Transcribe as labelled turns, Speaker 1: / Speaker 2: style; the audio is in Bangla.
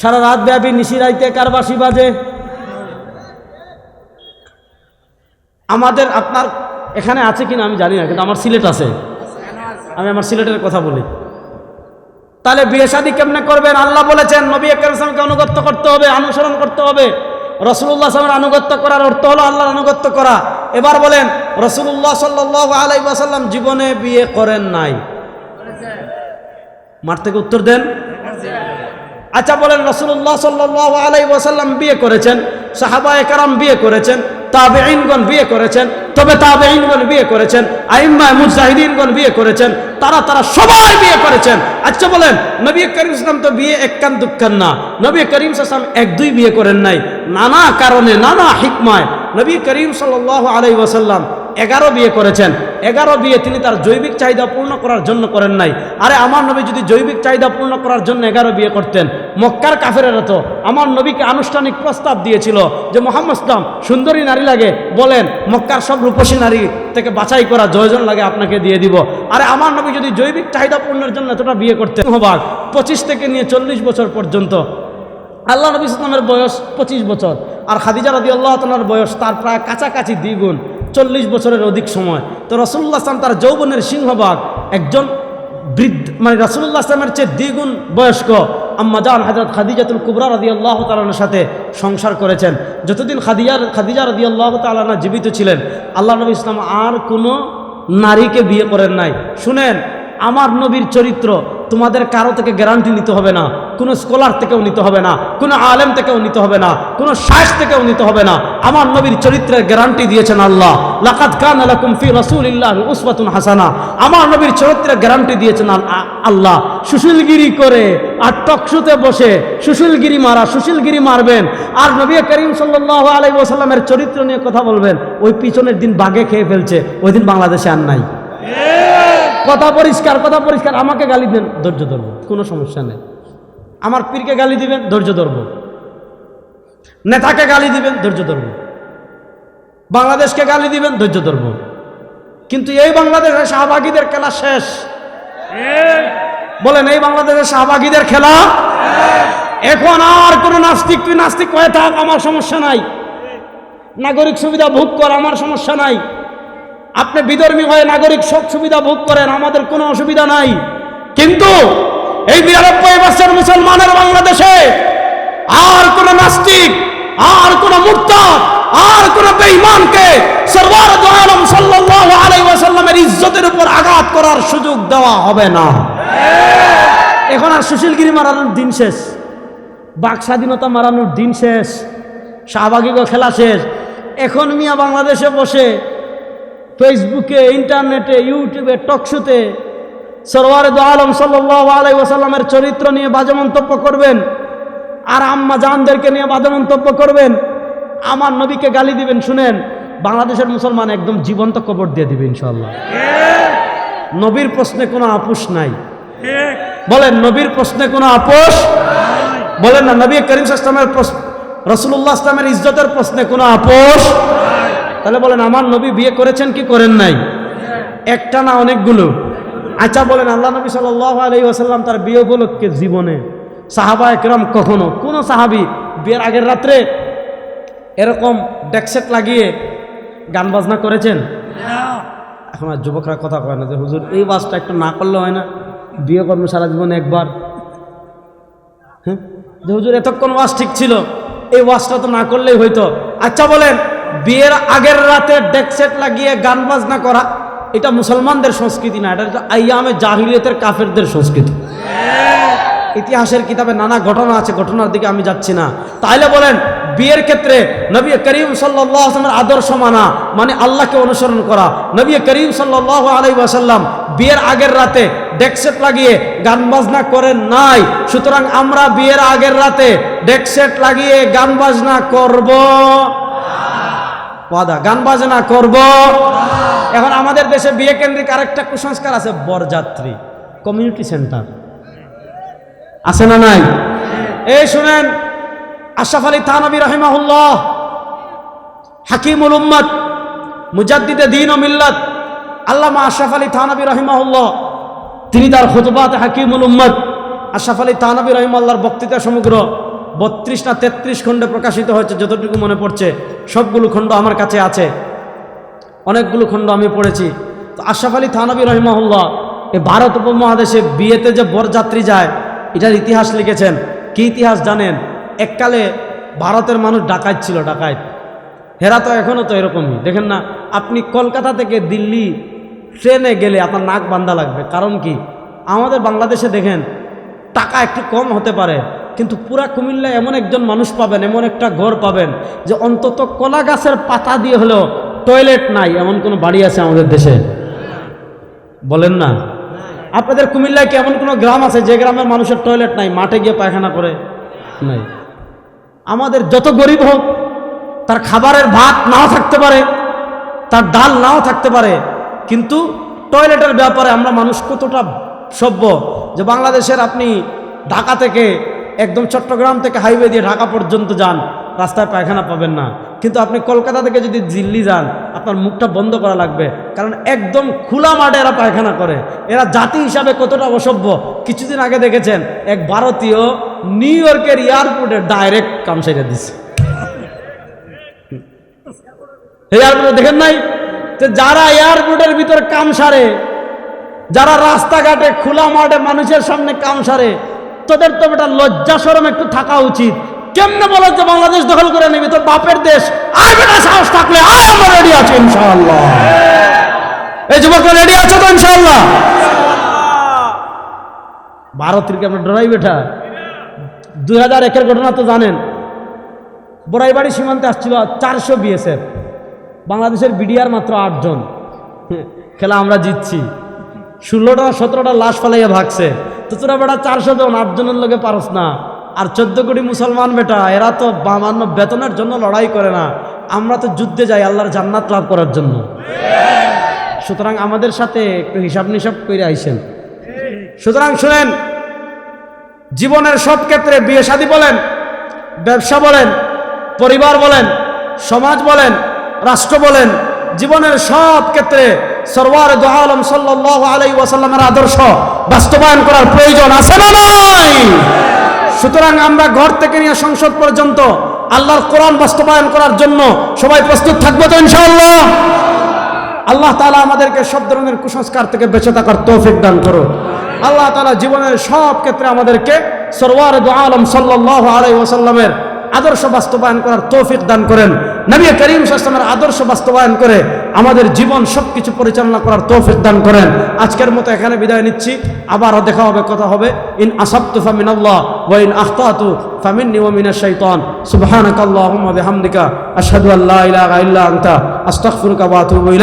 Speaker 1: সারা রাত ব্যাপী নিশিরাইতে কার বাসি বাজে আমাদের আপনার এখানে আছে কিনা আমি জানি না, কিন্তু আমার সিলেট আছে। আমি আমার সিলেটের কথা বলি। তাহলে বিয়ে শাদী কেমনে করবেন? আল্লাহ বলেছেন, নবী ইসলামকে আনুগত্য করতে হবে, অনুসরণ করতে হবে। রসুল্লাহ সালামের আনুগত্য করার অর্থ হলো আল্লাহর আনুগত্য করা। এবার বলেন রসুল্লাহ সাল্লাহ আলাই ওয়াসাল্লাম জীবনে বিয়ে করেন নাই। মার থেকে উত্তর দেন। আচ্ছা বলেন রসুল্লাহ সাল্লাহ আলাই ওয়াসাল্লাম বিয়ে করেছেন সাহাবা একরাম বিয়ে করেছেন তাবে আইনগণ বিয়ে করেছেন, তবে তাবে আইনগণ বিয়ে করেছেন আইম্মা মুজাহিদিনগণ বিয়ে করেছেন, তারা তারা সবাই বিয়ে করেছেন। আচ্ছা বলেন, নবী করিম ইসলাম তো বিয়ে এককান দুঃখান না। নবী করিম ইসলাম এক দুই বিয়ে করেন নাই। নানা কারণে, নানা হিকমায় নবী করিম সাল্লাহ আলাই ওয়াসাল্লাম এগারো বিয়ে করেছেন। এগারো বিয়ে তিনি তার জৈবিক চাহিদা পূর্ণ করার জন্য করেন নাই। আরে আমার নবী যদি জৈবিক চাহিদা পূর্ণ করার জন্য এগারো বিয়ে করতেন, মক্কার কাফেরেরা তো আমার নবীকে আনুষ্ঠানিক প্রস্তাব দিয়েছিল যে মোহাম্মদ ইসলাম সুন্দরী নারী লাগে, বলেন, মক্কার সব রূপসী নারী থেকে বাছাই করা জয়জন লাগে আপনাকে দিয়ে দিব। আরে আমার নবী যদি জৈবিক চাহিদা পূর্ণের জন্য এতটা বিয়ে করতেন হবাক পঁচিশ থেকে নিয়ে চল্লিশ বছর পর্যন্ত। আল্লাহ নবী ইসলামের বয়স পঁচিশ বছর। আর খাদিজা রদি আল্লাহ তালার বয়স তার প্রায় কাছাকাছি দ্বিগুণ। চল্লিশ বছরের অধিক সময়। তো রসুল্লাহ আসলাম তার যৌবনের সিংহভাগ একজন বৃদ্ধ মানে রসুল্লাহ আসলামের চেয়ে দ্বিগুণ বয়স্ক আম্মা জান হাজরত খাদিজাতুল কুবরা রদি আল্লাহ তালার সাথে সংসার করেছেন। যতদিন খাদিজার খাদিজা রদি আল্লাহ তালানা জীবিত ছিলেন, আল্লাহ নবী ইসলাম আর কোনো নারীকে বিয়ে করেন নাই। শুনেন, আমার নবীর চরিত্র তোমাদের কারও থেকে গ্যারান্টি নিতে হবে না। কোনো স্কলার থেকেও নিতে হবে না। কোনো আলেম থেকেও নিতে হবে না। কোনো সাহস থেকেও নিতে হবে না। আমার নবীর চরিত্রের গ্যারান্টি দিয়েছেন আল্লাহ। লাকাত খান আলাকুম ফি রসুলিল্লাহ উসবাতুন হাসানা। আমার নবীর চরিত্রের গ্যারান্টি দিয়েছেন আল্লাহ। সুশীলগিরি করে আর টকশুতে বসে সুশীলগিরি মারা, সুশীলগিরি মারবেন। আর নবী করিম সাল্লাহ আলাই ওসাল্লামের চরিত্র নিয়ে কথা বলবেন। ওই পিছনের দিন বাঘে খেয়ে ফেলছে। ওই দিন বাংলাদেশে আর নাই। কথা পরিষ্কার কথা পরিষ্কার, আমাকে গালি দেন, ধৈর্য ধরবো, কোনো সমস্যা নেই। আমার পীরকে গালি দিবেন, ধৈর্য ধরবো। নেতাকে গালি দিবেন, ধৈর্য ধরবো। বাংলাদেশকে গালি দিবেন, ধৈর্য ধরবো। কিন্তু এই বাংলাদেশের শাহবাগীদের খেলা শেষ। বলেন, এই বাংলাদেশের শাহবাগীদের খেলা এখন আর কোনো নাস্তিক, তুই নাস্তিক হয়ে থাক, আমার সমস্যা নাই। নাগরিক সুবিধা ভোগ কর, আমার সমস্যা নাই। আপনি বিধর্মী হয়ে নাগরিক, সব সুবিধা ভোগ করেন, আমাদের কোনো অসুবিধা নাই। কিন্তু এই বিরানব্বই বছর মুসলমানের বাংলাদেশে আর কোন নাস্তিক, আর কোন মুক্তা আর কোন বেঈমানকে সরওয়ার দু আলম সাল্লাল্লাহু আলাইহি ওয়াসাল্লামের ইজ্জতের উপর আঘাত করার সুযোগ দেওয়া হবে না। এখন আর সুশীলগিরি মারানোর দিন শেষ, বাক স্বাধীনতা মারানোর দিন শেষ, শাহবাগিগো খেলা শেষ। এখন মিয়া বাংলাদেশে বসে ফেসবুকে ইন্টারনেটে ইউটিউবে টকশোতে সরওয়ারে দু আলম সাল্লাহ আলাই চরিত্র নিয়ে বাজে মন্তব্য করবেন, আর আম্মা জানদেরকে নিয়ে বাজে মন্তব্য করবেন, আমার নবীকে গালি দিবেন, শুনেন, বাংলাদেশের মুসলমান একদম জীবন্ত কবর দিয়ে দিবে ইনশাল্লাহ নবীর প্রশ্নে কোনো আপোষ নাই। বলেন, নবীর প্রশ্নে কোনো আপোষ বলেন না, নবী করিম ইসলামের রসুল্লাহ ইসলামের ইজ্জতের প্রশ্নে কোনো আপোষ তাহলে বলেন, আমার নবী বিয়ে করেছেন কি করেন নাই? একটা না অনেকগুলো। আচ্ছা বলেন, আল্লাহ নবী সাল আলী আসাল্লাম তার বিয়ে উপলক্ষে জীবনে সাহাবা একরম কখনো, কোনো সাহাবি বিয়ের আগের রাত্রে এরকম ডেকসেট লাগিয়ে গান বাজনা করেছেন? এখন আর যুবকরা কথা কয় না যে, হুজুর, এই বাসটা একটু না করলে হয় না? বিয়ে কর্ম সারা জীবনে একবার। হ্যাঁ? যে, হুজুর, এতক্ষণ ওয়াজ ঠিক ছিল, এই ওয়াজটা তো না করলেই হইতো। আচ্ছা বলেন বিয়ের আগের রাতে ডেকসেট লাগিয়ে গান বাজনা করা, এটা মুসলমানদের সংস্কৃতি না, এটা আইয়ামে জাহিলিয়তের কাফেরদের সংস্কৃতি। ইতিহাসের কিতাবে নানা ঘটনা আছে, ঘটনার দিকে আমি যাচ্ছি না। তাইলে বলেন, বিয়ের ক্ষেত্রে নবী করিম সাল্লামের আদর্শ মানা মানে আল্লাহকে অনুসরণ করা। নবী করিম সাল্লাহ আলাই বিয়ের আগের রাতে ডেকসেট লাগিয়ে গান বাজনা করেন নাই। সুতরাং আমরা বিয়ের আগের রাতে ডেকসেট লাগিয়ে গান বাজনা করব। ওয়াদা। গান বাজনা করব। এখন আমাদের দেশে বিয়ে কেন্দ্রিক আরেকটা কুসংস্কার আছে, বরযাত্রী কমিউনিটি সেন্টার আছে না নাই? এই শুনেন, আশরাফ আলী থানবী রহিমাহুল্লাহ, হাকিমুল উম্মত, মুজাদ্দিদে দিন ও মিল্লাত, আল্লামা আশরাফ আলী থানবী রহিমাহুল্লাহ, তিনি তার খুতবাত হাকিমুল উম্মত, আশরাফ আলী থানবী রহিমাল্লাহর বক্তৃতা সমগ্র বত্রিশ না তেত্রিশ খণ্ডে প্রকাশিত হয়েছে, যতটুকু মনে পড়ছে, সবগুলো খণ্ড আমার কাছে আছে। অনেকগুলো খণ্ড আমি পড়েছি। তো আশরাফ আলী থানবী রহিমাহুল্লাহ, এই ভারত উপমহাদেশে বিয়েতে যে বরযাত্রী যায়, এটার ইতিহাস লিখেছেন। কি ইতিহাস জানেন? এককালে ভারতের মানুষ ডাকাত ছিল, ডাকাত। হেরা তো এখনও তো এরকমই। দেখেন না, আপনি কলকাতা থেকে দিল্লি ট্রেনে গেলে আপনার নাক বান্ধা লাগবে। কারণ কি? আমাদের বাংলাদেশে দেখেন, টাকা একটু কম হতে পারে। কিন্তু পুরা কুমিল্লায় এমন একজন মানুষ পাবেন, এমন একটা ঘর পাবেন যে অন্তত কলা গাছের পাতা দিয়ে হলেও টয়লেট নাই, এমন কোনো বাড়ি আছে আমাদের দেশে? বলেন না। আপনাদের কুমিল্লায় কি এমন কোনো গ্রাম আছে যে গ্রামের মানুষের টয়লেট নাই, মাঠে গিয়ে পায়খানা করে? নাই। আমাদের যত গরিব হোক, তার খাবারের ভাত নাও থাকতে পারে, তার ডাল নাও থাকতে পারে, কিন্তু টয়লেটের ব্যাপারে আমরা মানুষ কতটা সভ্য যে বাংলাদেশের আপনি ঢাকা থেকে একদম চট্টগ্রাম থেকে হাইওয়ে দিয়ে ঢাকা পর্যন্ত যান রাস্তায় পায়খানা পাবেন না। কিন্তু আপনি কলকাতা থেকে যদি দিল্লি যান, আপনার মুখটা বন্ধ করা লাগবে। কারণ একদম খোলা মাঠে এরা পায়খানা করে। এরা জাতি হিসাবে কতটা অসভ্য। কিছুদিন আগে দেখেছেন, এক ভারতীয় নিউ ইয়র্কের এয়ারপোর্টে ডাইরেক্ট কাম সেরে দিছে। এয়ারপোর্টে দেখেন নাই? যে যারা এয়ারপোর্টের ভিতর কাম সারে, যারা রাস্তাঘাটে খোলা মাঠে মানুষের সামনে কাম সারে তোদের তো বেটা লজ্জা সরম একটু থাকা উচিত। কেমনে বলো যে বাংলাদেশ দখল করে নিবি? তোর বাপের দেশ। আয় বেটা সাহস থাকলে আয়, আমরা রেডি আছি, ইনশাআল্লাহ। এই যুবকরা রেডি আছো তো, ইনশাআল্লাহ? ভারতের কি আমরা ডরাই বেটা? দুই হাজার একের ঘটনা তো জানেন। বড়াইবাড়ি সীমান্তে আসছিল চারশো বিএসএফ বাংলাদেশের বিডিআর মাত্র আটজন। খেলা আমরা জিতছি। ষোলোটা, সতেরোটা লাশ ফালাইয়া ভাগছে। তো তোরা বেটা চারশো জন, আটজনের লোকে পারস না। আর চোদ্দ কোটি মুসলমান বেটা, এরা তো বামান্য বেতনের জন্য লড়াই করে না। আমরা তো যুদ্ধে যাই আল্লাহর জান্নাত লাভ করার জন্য। সুতরাং আমাদের সাথে একটু হিসাব নিসাব করে আইসেন। সুতরাং শুনেন, জীবনের সব ক্ষেত্রে বিয়ে শাদী বলেন, ব্যবসা বলেন, পরিবার বলেন, সমাজ বলেন, রাষ্ট্র বলেন, জীবনের সব ক্ষেত্রে সরওয়ার দু আলম সাল্লাহ আলাই ওয়াসাল্লামের আদর্শ বাস্তবায়ন করার প্রয়োজন আছে না নাই? সুতরাং আমরা ঘর থেকে নিয়ে সংসদ পর্যন্ত আল্লাহর কোরআন বাস্তবায়ন করার জন্য সবাই প্রস্তুত থাকব তো ইনশাআল্লাহ? আল্লাহ তালা আমাদেরকে সব ধরনের কুসংস্কার থেকে বেঁচে থাকার তৌফিক দান করো আল্লাহ তালা জীবনের সব ক্ষেত্রে আমাদেরকে সরওয়ার দু আলম সাল্লাহ আলাই ওয়াসাল্লামের আদর্শ বাস্তবায়ন করার তৌফিক দান করেন। নবী করিম সাল্লামের আদর্শ বাস্তবায়ন করে আমাদের জীবন সব কিছু পরিচালনা করার তৌফিক দান করেন। আজকের মতো এখানে বিদায় নিচ্ছি। আবারও দেখা হবে, কথা হবে। ইন আসাবতু ফামিন আল্লাহ ওয়া ইন আখতাতু ফামিন্নি ওয়া মিনাশ শাইতান। সুবহানাকাল্লাহুম্মা বিহামদিকা। আশহাদু আল্লা ইলাহা ইল্লা আনতা। আস্তাগফিরুকা ওয়া আতুবু